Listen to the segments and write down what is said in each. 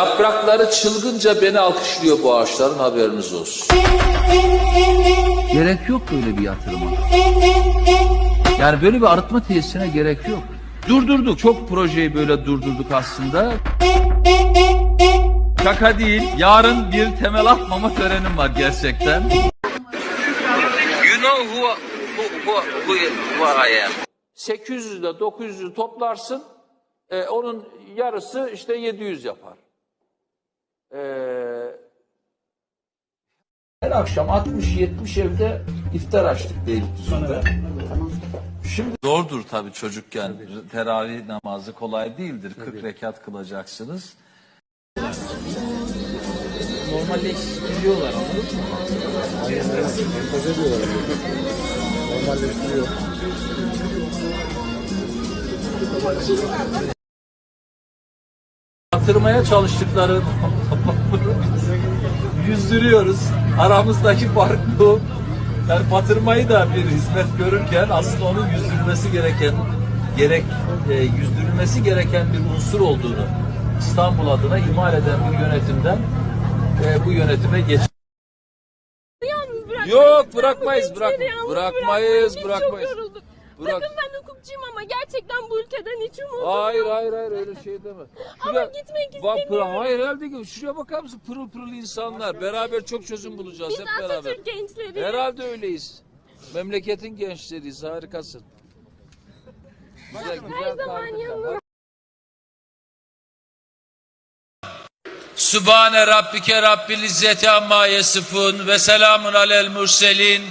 Yaprakları çılgınca beni alkışlıyor bu ağaçların haberiniz olsun. Gerek yok böyle bir yatırıma. Yani böyle bir arıtma tesisine gerek yok. Durdurduk. Çok projeyi böyle durdurduk aslında. Şaka değil. Yarın bir temel atmama törenim var gerçekten. You know who, who, who, who, who I am. 800 ile 900'ü toplarsın. e, onun yarısı işte 700 yapar. E, her akşam 60-70 evde iftar açtık Beylikdüzü'nde. Şimdi zordur tabii çocukken. Teravih namazı kolay değildir. 40 rekat kılacaksınız. Normalleştiriyorlar anladın mı? Batırmaya çalıştıkları yüzdürüyoruz. Aramızdaki fark bu. Yani batırmayı da bir hizmet görürken aslında onun yüzdürülmesi gereken gerek e, yüzdürülmesi gereken bir unsur olduğunu İstanbul adına imal eden bir yönetimden e, bu yönetime geç. Yok, bırakmayız, bırak- bırakmayız, bırakmayız. Bırak- Bakın ben hukukçuyum ama gerçekten bu ülkeden hiç umudum Hayır yok. hayır hayır öyle şey deme. Ama gitmek Bak, istemiyorum. hayır herhalde ki şuraya bakar mısın pırıl pırıl insanlar. Beraber çok çözüm bulacağız Biz hep beraber. Atatürk gençleri. Herhalde öyleyiz. Memleketin gençleriyiz harikasın. Güzel, güzel zaman kalbinle. yanınızda. Sübhane Rabbike Rabbil İzzeti Amma Yasifun ve selamun alel murselin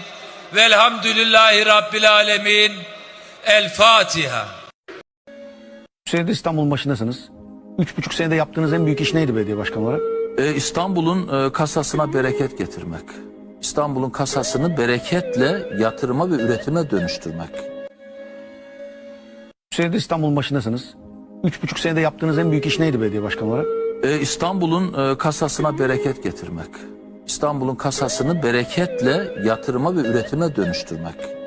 velhamdülillahi Rabbil Alemin. El Fatiha. Üç senedir İstanbul'un başındasınız. Üç buçuk senede yaptığınız en büyük iş neydi belediye başkanı olarak? E, İstanbul'un e, kasasına bereket getirmek. İstanbul'un kasasını bereketle yatırıma ve üretime dönüştürmek. Üç senedir İstanbul'un başındasınız. Üç buçuk senede yaptığınız en büyük iş neydi belediye başkanı olarak? E, İstanbul'un e, kasasına bereket getirmek. İstanbul'un kasasını bereketle yatırıma ve üretime dönüştürmek.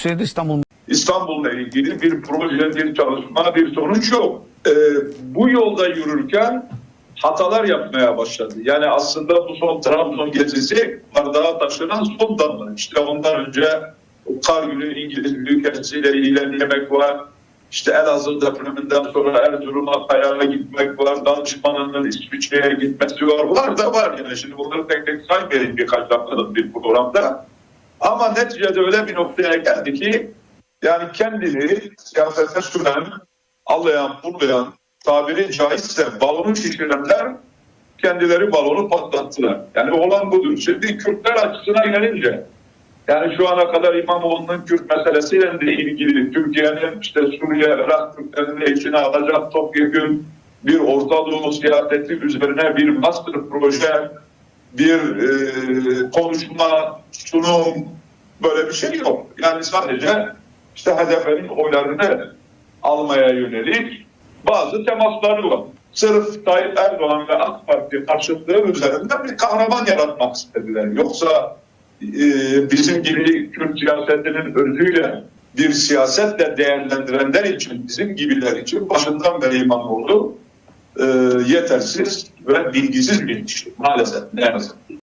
Üç senedir İstanbul'un İstanbul'la ilgili bir proje, bir çalışma, bir sonuç yok. Ee, bu yolda yürürken hatalar yapmaya başladı. Yani aslında bu son Trabzon gezisi bardağa taşınan son damla. İşte ondan önce kar günü İngiliz Büyükelçisiyle ilerlemek var. İşte Elazığ depreminden sonra Erzurum'a Kayar'a gitmek var. Danışmanının İsviçre'ye gitmesi var. Var da var yani. Şimdi bunları tek tek saymayayım birkaç dakikalık bir programda. Ama neticede öyle bir noktaya geldi ki yani kendini siyasete süren, allayan, pullayan, tabiri caizse balonu şişirenler kendileri balonu patlattılar. Yani olan budur. Şimdi Kürtler açısına gelince yani şu ana kadar İmamoğlu'nun Kürt meselesiyle de ilgili Türkiye'nin işte Suriye, Irak Kürtlerini içine alacak topyekun bir Orta Doğu siyaseti üzerine bir master proje, bir e, konuşma, sunum böyle bir şey yok. Yani sadece işte HDP'nin oylarını almaya yönelik bazı temasları var. Sırf Tayyip Erdoğan ve AK Parti karşıtlığı üzerinden bir kahraman yaratmak istediler. Yoksa e, bizim gibi Kürt siyasetinin özüyle bir siyasetle değerlendirenler için, bizim gibiler için başından beri İmamoğlu e, yetersiz ve bilgisiz bir kişi maalesef ne yazık ki.